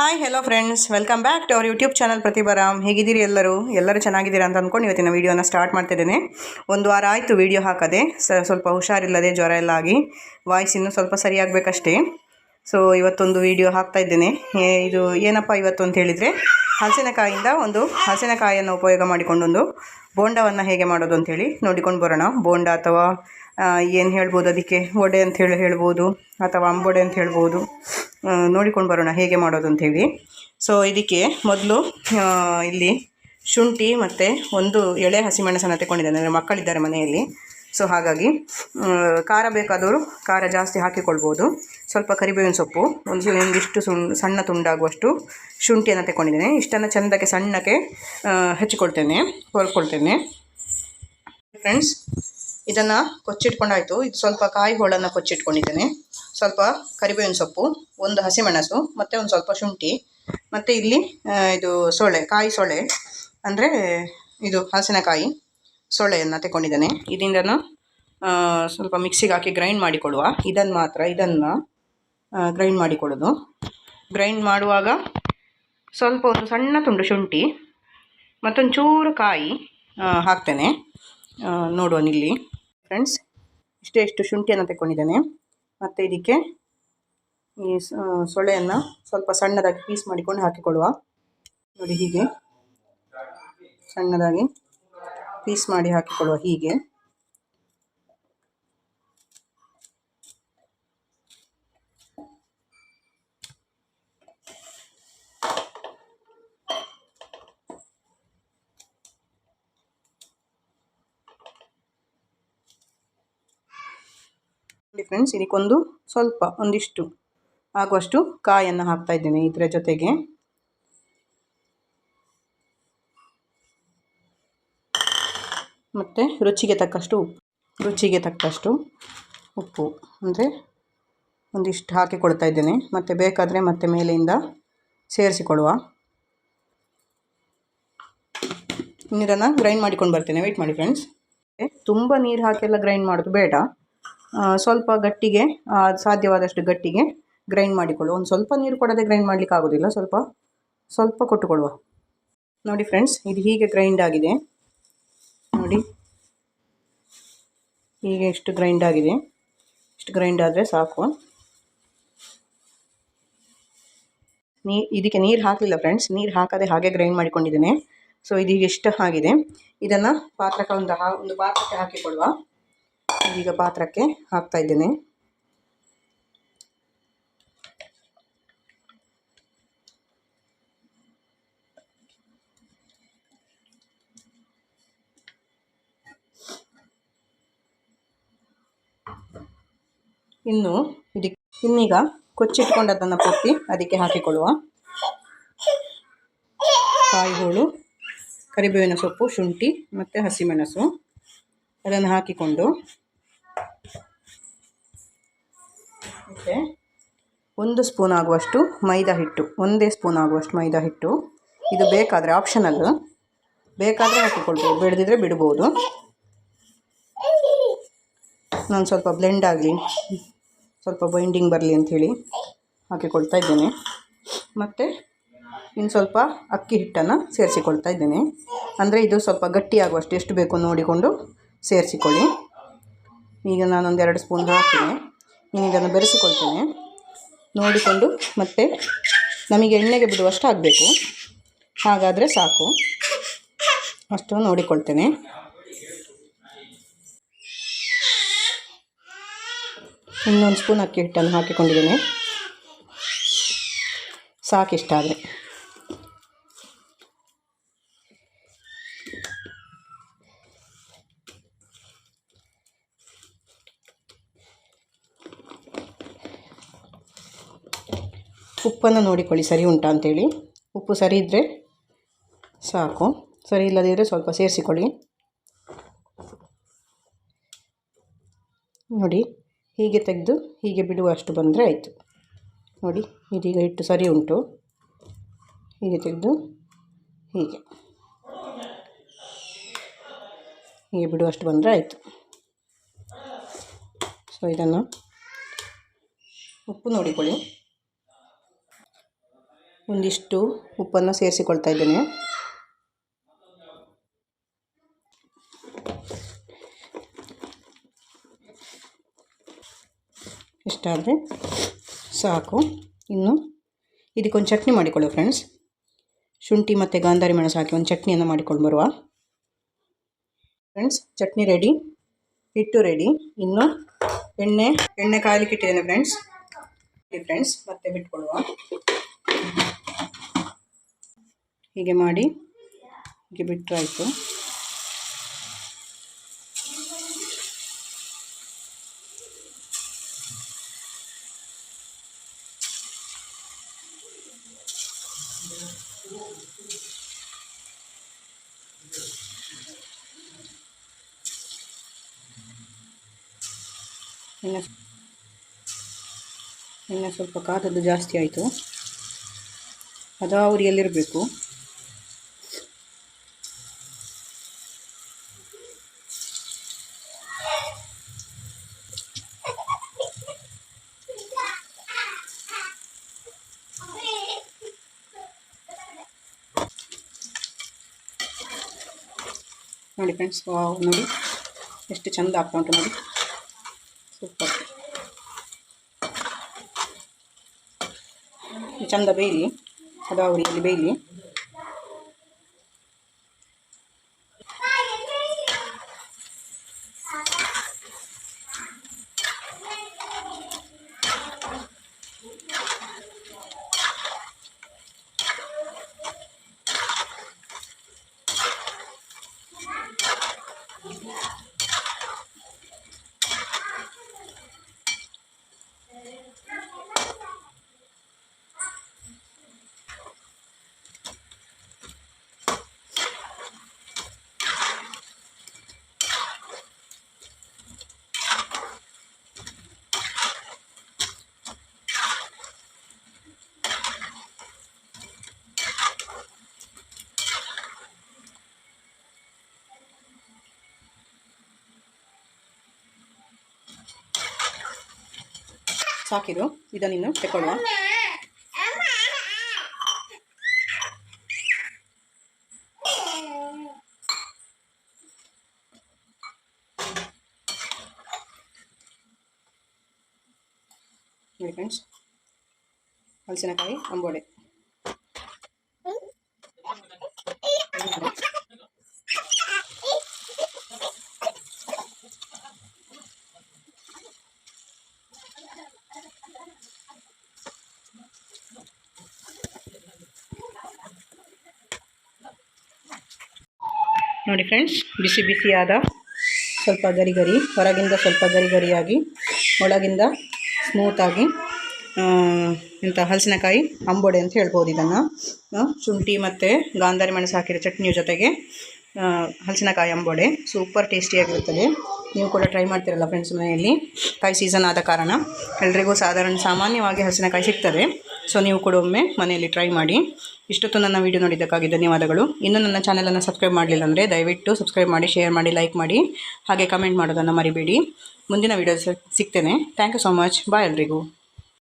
Hi hello friends welcome back to our YouTube channel Pratibharam ಹೇಗಿದ್ದೀರಿ ಎಲ್ಲರೂ? ಎಲ್ಲರೂ ಚೆನ್ನಾಗಿದ್ದೀರಾ ಅಂತ ಅಂದ್ಕೊಂಡು ಇವತ್ತಿನ ವೀಡಿಯೋನ ಸ್ಟಾರ್ಟ್ ಮಾಡ್ತಿದ್ದೇನೆ. ಒಂದು ವಾರ ಆಯಿತು ವೀಡಿಯೋ ಹಾಕದೆ ಸ್ವಲ್ಪ ಹುಷಾರಿಲ್ಲದೆ, ಜ್ವರ ಎಲ್ಲ ಆಗಿ ವಾಯ್ಸ್ ಇನ್ನೂ ಸ್ವಲ್ಪ ಸರಿಯಾಗಬೇಕಷ್ಟೇ. ಸೊ ಇವತ್ತೊಂದು ವೀಡಿಯೋ ಹಾಕ್ತಾ ಇದ್ದೇನೆ. ಇದು ಏನಪ್ಪ ಇವತ್ತು ಅಂತ ಹೇಳಿದರೆ, ಹಲಸಿನಕಾಯಿಂದ ಒಂದು ಹಸಿನಕಾಯಿಯನ್ನು ಉಪಯೋಗ ಮಾಡಿಕೊಂಡೊಂದು ಬೋಂಡವನ್ನು ಹೇಗೆ ಮಾಡೋದು ಅಂತೇಳಿ ನೋಡಿಕೊಂಡು ಬರೋಣ. ಬೋಂಡ ಅಥವಾ ಏನು ಹೇಳ್ಬೋದು ಅದಕ್ಕೆ? ವಡೆ ಅಂತ ಹೇಳಿ ಹೇಳ್ಬೋದು, ಅಥವಾ ಅಂಬೊಡೆ ಅಂತ ಹೇಳ್ಬೋದು. ನೋಡಿಕೊಂಡು ಬರೋಣ ಹೇಗೆ ಮಾಡೋದು ಅಂಥೇಳಿ ಸೊ ಇದಕ್ಕೆ ಮೊದಲು ಇಲ್ಲಿ ಶುಂಠಿ ಮತ್ತು ಒಂದು ಎಳೆ ಹಸಿಮೆಣಸನ್ನು ತೆಗೊಂಡಿದ್ದೇನೆ ಅಂದರೆ ಮಕ್ಕಳಿದ್ದಾರೆ ಮನೆಯಲ್ಲಿ. ಸೊ ಹಾಗಾಗಿ ಖಾರ ಬೇಕಾದವರು ಖಾರ ಜಾಸ್ತಿ ಹಾಕಿಕೊಳ್ಬೋದು. ಸ್ವಲ್ಪ ಕರಿಬೇವಿನ ಸೊಪ್ಪು, ಒಂದು ಒಂದಿಷ್ಟು ಸುಣ್, ಸಣ್ಣ ತುಂಡಾಗುವಷ್ಟು ಶುಂಠಿಯನ್ನು ತೆಗೊಂಡಿದ್ದೇನೆ ಇಷ್ಟನ್ನು ಚೆಂದಕ್ಕೆ ಸಣ್ಣಕ್ಕೆ ಹಚ್ಚಿಕೊಳ್ತೇನೆ ಹೊರ್ಕೊಳ್ತೇನೆ ಫ್ರೆಂಡ್ಸ್ ಇದನ್ನು ಕೊಚ್ಚಿಟ್ಕೊಂಡಾಯಿತು. ಇದು ಸ್ವಲ್ಪ ಕಾಯಿ ಹೋಳನ್ನು ಕೊಚ್ಚಿಟ್ಕೊಂಡಿದ್ದೇನೆ. ಸ್ವಲ್ಪ ಕರಿಬೇವಿನ ಸೊಪ್ಪು ಒಂದು ಹಸಿಮೆಣಸು ಮತ್ತು ಒಂದು ಸ್ವಲ್ಪ ಶುಂಠಿ ಮತ್ತು ಇಲ್ಲಿ ಇದು ಸೊಳ್ಳೆ ಕಾಯಿ ಸೊಳ್ಳೆ ಅಂದರೆ ಇದು ಹಸಿನಕಾಯಿ ಸೊಳ್ಳೆಯನ್ನು ತಗೊಂಡಿದ್ದೇನೆ ಇದರಿಂದನು ಆ, ಸ್ವಲ್ಪ ಮಿಕ್ಸಿಗೆ ಹಾಕಿ ಗ್ರೈಂಡ್ ಮಾಡಿಕೊಡುವ ಇದನ್ನು ಮಾತ್ರ ಇದನ್ನು ಗ್ರೈಂಡ್ ಮಾಡಿಕೊಡೋದು ಗ್ರೈಂಡ್ ಮಾಡುವಾಗ ಸ್ವಲ್ಪ ಒಂದು ಸಣ್ಣ ತುಂಡು ಶುಂಠಿ ಮತ್ತೊಂದು ಚೂರು ಕಾಯಿ ಹಾಕ್ತೇನೆ. ನೋಡುವ ಇಲ್ಲಿ ಫ್ರೆಂಡ್ಸ್, ಇಷ್ಟೇ ಇಷ್ಟು ಶುಂಠಿಯನ್ನು ತೆಕ್ಕೊಂಡಿದ್ದೇನೆ. ಮತ್ತು ಇದಕ್ಕೆ ಈ ಸೊಳ್ಳೆಯನ್ನು ಸ್ವಲ್ಪ ಸಣ್ಣದಾಗಿ ಪೀಸ್ ಮಾಡಿಕೊಂಡು ಹಾಕಿಕೊಳ್ಳುವ. ನೋಡಿ ಹೀಗೆ. ಸಣ್ಣದಾಗಿ ಪೀಸ್ ಮಾಡಿ ಹಾಕಿಕೊಳ್ಳುವ ಹೀಗೆ. ನೋಡಿ ಫ್ರೆಂಡ್ಸ್ ಇದಕ್ಕೊಂದು ಸ್ವಲ್ಪ ಒಂದಿಷ್ಟು ಆಗುವಷ್ಟು ಕಾಯನ್ನು ಹಾಕ್ತಾ ಇದ್ದೇನೆ ಇದರ ಜೊತೆಗೆ. ಮತ್ತು ರುಚಿಗೆ ತಕ್ಕಷ್ಟು ರುಚಿಗೆ ತಕ್ಕಷ್ಟು ಉಪ್ಪು. ಅಂದರೆ ಒಂದಿಷ್ಟು ಹಾಕಿಕೊಳ್ತಾ ಇದ್ದೇನೆ. ಮತ್ತು ಬೇಕಾದರೆ ಮತ್ತೆ ಮೇಲೆಯಿಂದ ಸೇರಿಸಿಕೊಳ್ಳುವ. ನೀರನ್ನು ಗ್ರೈಂಡ್ ಮಾಡಿಕೊಂಡು ಬರ್ತೇನೆ. ವೆಯ್ಟ್ ಮಾಡಿ ಫ್ರೆಂಡ್ಸ್ ತುಂಬ ನೀರು ಹಾಕೆಲ್ಲ ಗ್ರೈಂಡ್ ಮಾಡೋದು ಬೇಡ. ಸ್ವಲ್ಪ ಗಟ್ಟಿಗೆ ಸಾಧ್ಯವಾದಷ್ಟು ಗಟ್ಟಿಗೆ ಗ್ರೈಂಡ್ ಮಾಡಿಕೊಳ್ಳುವ. ಒಂದು ಸ್ವಲ್ಪ ನೀರು ಕೊಡದೆ ಗ್ರೈಂಡ್ ಮಾಡಲಿಕ್ಕೆ ಆಗೋದಿಲ್ಲ, ಸ್ವಲ್ಪ ಸ್ವಲ್ಪ ಕೊಟ್ಟುಕೊಳ್ಳುವ ನೋಡಿ ಫ್ರೆಂಡ್ಸ್ ಇದು ಹೀಗೆ ಗ್ರೈಂಡ್ ಆಗಿದೆ. ನೋಡಿ, ಹೀಗೆ ಇಷ್ಟು ಗ್ರೈಂಡ್ ಆಗಿದೆ. ಇಷ್ಟು ಗ್ರೈಂಡ್ ಆದರೆ ಸಾಕು. ನೀ, ಇದಕ್ಕೆ ನೀರು ಹಾಕಲಿಲ್ಲ ಫ್ರೆಂಡ್ಸ್ ನೀರು ಹಾಕದೆ ಹಾಗೆ ಗ್ರೈಂಡ್ ಮಾಡಿಕೊಂಡಿದ್ದೇನೆ. ಸೊ ಇದು ಇಷ್ಟು ಆಗಿದೆ. ಇದನ್ನು ಪಾತ್ರಕ್ಕೆ ಒಂದು ಹಾ, ಒಂದು ಪಾತ್ರಕ್ಕೆ ಹಾಕಿಕೊಳ್ಳುವ ಈಗ ಪಾತ್ರಕ್ಕೆ ಹಾಕ್ತಾ ಇದ್ದೇನೆ. ಇನ್ನು ಇದಕ್ಕೆ ಇನ್ನೀಗ ಕೊಚ್ಚಿಟ್ಕೊಂಡದನ್ನು ಕೊಟ್ಟಿ ಅದಕ್ಕೆ ಹಾಕಿಕೊಳ್ಳುವ. ಕಾಯಿಗಳು ಕರಿಬೇವಿನ ಸೊಪ್ಪು, ಶುಂಠಿ ಮತ್ತು ಹಸಿಮೆಣಸು. ಅದನ್ನು ಹಾಕಿಕೊಂಡು ಮತ್ತು ಒಂದು ಸ್ಪೂನ್ ಆಗುವಷ್ಟು ಮೈದಾ ಹಿಟ್ಟು, ಒಂದೇ ಸ್ಪೂನ್ ಆಗುವಷ್ಟು ಮೈದಾ ಹಿಟ್ಟು. ಇದು ಬೇಕಾದರೆ ಆಪ್ಷನಲ್ ಬೇಕಾದರೆ ಹಾಕಿಕೊಳ್ಬೋದು, ಬೆಳೆದಿದ್ರೆ ಬಿಡ್ಬೋದು. ನಾನು ಸ್ವಲ್ಪ ಬ್ಲೆಂಡ್ ಆಗಲಿ, ಸ್ವಲ್ಪ ಬೈಂಡಿಂಗ್ ಬರಲಿ ಅಂಥೇಳಿ ಹಾಕಿಕೊಳ್ತಾ ಇದ್ದೇನೆ. ಮತ್ತು ಇನ್ನು ಸ್ವಲ್ಪ ಅಕ್ಕಿ ಹಿಟ್ಟನ್ನು ಸೇರಿಸಿಕೊಳ್ತಾ ಇದ್ದೇನೆ. ಅಂದರೆ ಇದು ಸ್ವಲ್ಪ ಗಟ್ಟಿಯಾಗುವಷ್ಟು ಎಷ್ಟು ಬೇಕು ನೋಡಿಕೊಂಡು ಸೇರಿಸಿಕೊಳ್ಳಿ. ಈಗ ನಾನೊಂದು ಎರಡು ಸ್ಪೂನ್ ಹಾಕ್ತೀನಿ. ಇನ್ನು ಇದನ್ನು ಬೆರೆಸಿಕೊಳ್ತೇನೆ. ನೋಡಿಕೊಂಡು ಮತ್ತೆ ನಮಗೆ ಎಣ್ಣೆಗೆ ಬಿಡುವಷ್ಟು ಆಗಬೇಕು ಹಾಗಾದರೆ ಸಾಕು. ಅಷ್ಟು ನೋಡಿಕೊಳ್ತೇನೆ. ಇನ್ನೊಂದು ಸ್ಪೂನ್ ಅಕ್ಕಿ ಹಿಟ್ಟನ್ನು ಹಾಕಿಕೊಂಡಿದ್ದೇನೆ. ಸಾಕಿಷ್ಟ ಉಪ್ಪನ್ನು ನೋಡಿಕೊಳ್ಳಿ, ಸರಿ ಉಂಟಾ ಅಂತೇಳಿ. ಉಪ್ಪು ಸರಿ ಇದ್ದರೆ ಸಾಕು. ಸರಿ ಇಲ್ಲದಿದ್ದರೆ ಸ್ವಲ್ಪ ಸೇರಿಸಿಕೊಳ್ಳಿ. ನೋಡಿ, ಹೀಗೆ ತೆಗೆದು ಹೀಗೆ ಬಿಡುವಷ್ಟು ಬಂದರೆ ಆಯಿತು. ನೋಡಿ, ಇದೀಗ ಹಿಟ್ಟು ಸರಿ ಉಂಟು. ಹೀಗೆ ತೆಗೆದು ಹೀಗೆ. ಹೀಗೆ ಬಿಡುವಷ್ಟು ಬಂದರೆ ಆಯಿತು. ಸೊ ಇದನ್ನು ಉಪ್ಪು ನೋಡಿಕೊಳ್ಳಿ. ಒಂದಿಷ್ಟು ಉಪ್ಪನ್ನು ಸೇರಿಸಿಕೊಳ್ತಾ ಇದ್ದೇನೆ. ಇಷ್ಟಾದರೆ ಸಾಕು. ಇನ್ನು ಇದಕ್ಕೊಂದು ಚಟ್ನಿ ಮಾಡಿಕೊಳ್ಳುವ ಫ್ರೆಂಡ್ಸ್. ಶುಂಠಿ ಮತ್ತು ಗಾಂಧಾರಿ ಮೆಣಸು ಹಾಕಿ ಒಂದು ಚಟ್ನಿಯನ್ನು ಮಾಡಿಕೊಂಡು ಬರುವ. ಫ್ರೆಂಡ್ಸ್, ಚಟ್ನಿ ರೆಡಿ ಹಿಟ್ಟು ರೆಡಿ ಇನ್ನು ಎಣ್ಣೆ ಎಣ್ಣೆ ಕಾಯಲಿಕ್ಕೆ ಇಟ್ಟಿದ್ದೇನೆ ಫ್ರೆಂಡ್ಸ್. ಫ್ರೆಂಡ್ಸ್ ಮತ್ತೆ ಬಿಟ್ಕೊಳ್ಳುವ ಹೀಗೆ ಮಾಡಿ ಹೀಗೆ ಬಿಟ್ಟರಾಯಿತು ಎಣ್ಣೆ ಎಣ್ಣೆ ಸ್ವಲ್ಪ ಕಾದದ್ದು ಜಾಸ್ತಿ ಆಯಿತು. ಅದಾವರಿಯಲ್ಲಿರಬೇಕು ನೋಡಿ ಫ್ರೆಂಡ್ಸ್ ನೋಡಿ. ಎಷ್ಟು ಚಂದ ಆಗ್ತಾ ಉಂಟು ನೋಡಿ. ಸೂಪರ್ ಚಂದ ಬೇಯಲಿ ಅದಾವರಿಯಲ್ಲಿ ಬೇಯಲಿ. ಸಾಕಿದು ಇದನ್ನಿನ್ನು ತಗೊಳ್ಳುವ ನೋಡಿ ಫ್ರೆಂಡ್ಸ್ ಹಲಸಿನಕಾಯಿ ಅಂಬೋಡೆ. ನೋಡಿ ಫ್ರೆಂಡ್ಸ್ ಬಿಸಿ ಬಿಸಿಯಾದ ಸ್ವಲ್ಪ ಗರಿ ಗರಿ ಹೊರಗಿಂದ ಸ್ವಲ್ಪ ಗರಿ ಗರಿಯಾಗಿ ಒಳಗಿಂದ ಸ್ಮೂತಾಗಿ ಇಂಥ ಹಲಸಿನಕಾಯಿ ಅಂಬೋಡೆ ಅಂತ ಹೇಳ್ಬೋದು ಇದನ್ನು. ಶುಂಠಿ ಮತ್ತು ಗಾಂಧಾರಿ ಮೆಣಸು ಹಾಕಿರೋ ಚಟ್ನಿಯ ಜೊತೆಗೆ ಹಲಸಿನಕಾಯಿ ಅಂಬೋಡೆ. ಸೂಪರ್ ಟೇಸ್ಟಿಯಾಗಿರುತ್ತದೆ ನೀವು ಕೂಡ ಟ್ರೈ ಮಾಡ್ತೀರಲ್ಲ ಫ್ರೆಂಡ್ಸ್ ಮನೆಯಲ್ಲಿ. ಕಾಯಿ ಸೀಸನ್ ಆದ ಕಾರಣ ಎಲ್ರಿಗೂ ಸಾಧಾರಣ ಸಾಮಾನ್ಯವಾಗಿ ಹಲಸಿನಕಾಯಿ ಸಿಗ್ತದೆ. ಸೊ ನೀವು ಕೂಡ ಒಮ್ಮೆ ಮನೆಯಲ್ಲಿ ಟ್ರೈ ಮಾಡಿ. ಇಷ್ಟೊತ್ತು ನನ್ನ ವೀಡಿಯೋ ನೋಡಿದ್ದಕ್ಕಾಗಿ ಧನ್ಯವಾದಗಳು. ಇನ್ನೂ ನನ್ನ ಚಾನಲನ್ನು ಸಬ್ಸ್ಕ್ರೈಬ್ ಮಾಡಲಿಲ್ಲ ಅಂದರೆ ದಯವಿಟ್ಟು ಸಬ್ಸ್ಕ್ರೈಬ್ ಮಾಡಿ ಶೇರ್ ಮಾಡಿ ಲೈಕ್ ಮಾಡಿ. ಹಾಗೆ ಕಮೆಂಟ್ ಮಾಡೋದನ್ನು ಮರಿಬೇಡಿ. ಮುಂದಿನ video ಸಿಗ್ತೇನೆ. Thank you so much bye ಎಲ್ರಿಗೂ.